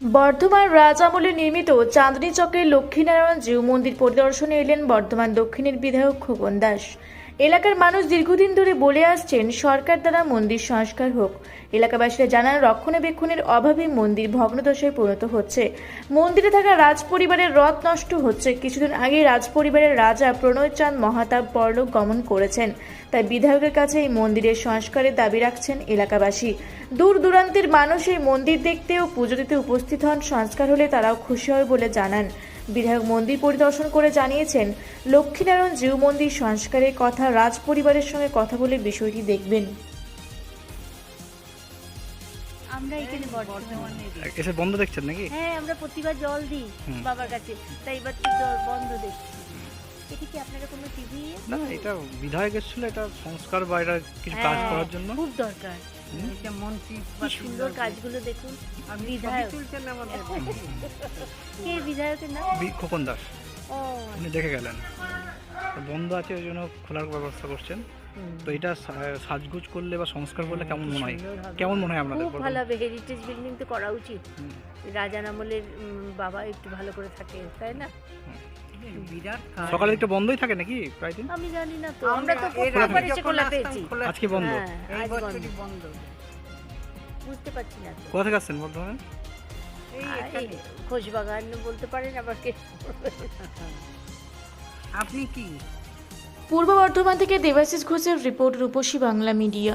বর্ধমান রাজ আমলে নির্মিত চাঁদনী চকের লক্ষ্মীনারায়ণ জিউ মন্দির পরিদর্শনে এলেন বর্ধমান দক্ষিণের বিধায়ক খোকন দাস। এলাকার মানুষ দীর্ঘদিন ধরে বলে আসছেন, সরকার দ্বারা মন্দির সংস্কার হোক। এলাকাবাসীরা জানান, রক্ষণাবেক্ষণের অভাবে মন্দির ভগ্নদশায় পরিণত হচ্ছে। মন্দিরে থাকা রাজ পরিবারের রথ নষ্ট হচ্ছে। কিছুদিন আগে রাজ পরিবারের রাজা প্রণয় চাঁদ মহাতাব পরলোক গমন করেছেন। তাই বিধায়কের কাছে এই মন্দিরের সংস্কারের দাবি রাখছেন এলাকাবাসী। দূর দূরান্তের মানুষ এই মন্দির দেখতে ও পুজো দিতে উপস্থিত হন। সংস্কার হলে তারাও খুশি হয় বলে জানান। বিধায়ক মন্দির পরিদর্শন করে জানিয়েছেন লক্ষ্মীনারায়ণ জিউ মন্দির সংস্কারের কথা রাজ পরিবারের সঙ্গে কথা বলে বিষয়টি দেখবেন। আমরা এখানে বর্ধমানে এসে বন্ধ দেখছেন নাকি? হ্যাঁ আমরা প্রতিবার জল দিই বাবার কাছে তাই এবার তো জল বন্ধ দেখছি। এটা কি আপনারা কোনো টিভি না এটা বিধায়ক এসেছিল এটা সংস্কার বা এটা কিছু কাজ করার জন্য। খুব দরকার। এটা মন্ত্রী কি সুন্দর কাজগুলো দেখুন। বিধায়ক। কে বিধায়কের নাম? বি- খোকন দাস। ও। উনি দেখে গেলেন। বন্ধ আছে ওই জন্য খোলার ব্যবস্থা করছেন। তো এটা সা- সাজগুজ করলে বা সংস্কার করলে কেমন মনে হয়? কেমন মনে হয় আপনাদের খুব ভালো হবে হেরিটেজ বিল্ডিং তো করা উচিত। রাজার আমলের বাবা একটু ভালো করে থাকে তাই না? বিরাট সকালে একটু বন্ধই থাকে নাকি প্রায় দিন? আমি জানি না তো। আমরা তো এর প্রথমবার আগে এসে যখন খোলা আসতাম পেয়েছি খোলা- আজকে বন্ধ। হ্যাঁ এই আজ বছরই বন্ধ। বন্ধ বুঝতে পারছি না তো। কোথা থেকে আসছেন বর্ধমানে? এই আর এই এখানে। খোশবাগান বলতে পারেন আবার কে আপনি কি? পূর্ব বর্ধমান থেকে দেবাশিস ঘোষের report Rupasi Bangla media.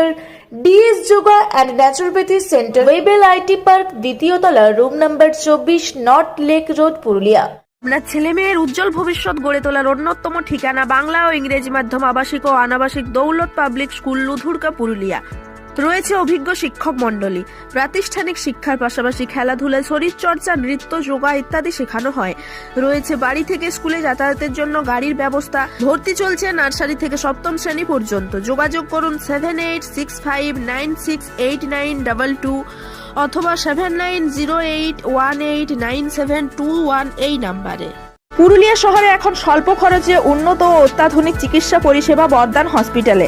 DS yoga and naturopathy centre Webel IT park দ্বিতীয় তলা রুম নাম্বার চব্বিশ নর্থ লেক রোড পুরুলিয়া। আপনার ছেলে মেয়ের উজ্জ্বল ভবিষ্যৎ গড়ে তোলার অন্যতম ঠিকানা বাংলা ও ইংরেজি মাধ্যম আবাসিক ও অনাবাসিক দৌলত পাবলিক স্কুল, লুধুরকা, পুরুলিয়া। রয়েছে অভিজ্ঞ শিক্ষক মণ্ডলী। প্রাতিষ্ঠানিক শিক্ষার পাশাপাশি খেলাধুলায় শরীরচর্চা, নৃত্য, যোগা ইত্যাদি শেখানো হয়। রয়েছে বাড়ি থেকে স্কুলে যাতায়াতের জন্য গাড়ির ব্যবস্থা। ভর্তি চলছে নার্সারি থেকে সপ্তম শ্রেণি পর্যন্ত। যোগাযোগ করুন seven eight six five nine six eight nine double two অথবা seven nine zero eight one eight nine seven two one এই নাম্বারে। পুরুলিয়া শহরে এখন স্বল্প খরচে উন্নত ও অত্যাধুনিক চিকিৎসা পরিষেবা বর্দান হসপিটালে।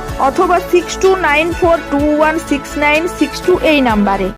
অথবা six two nine four two one six nine six two এই নাম্বারে।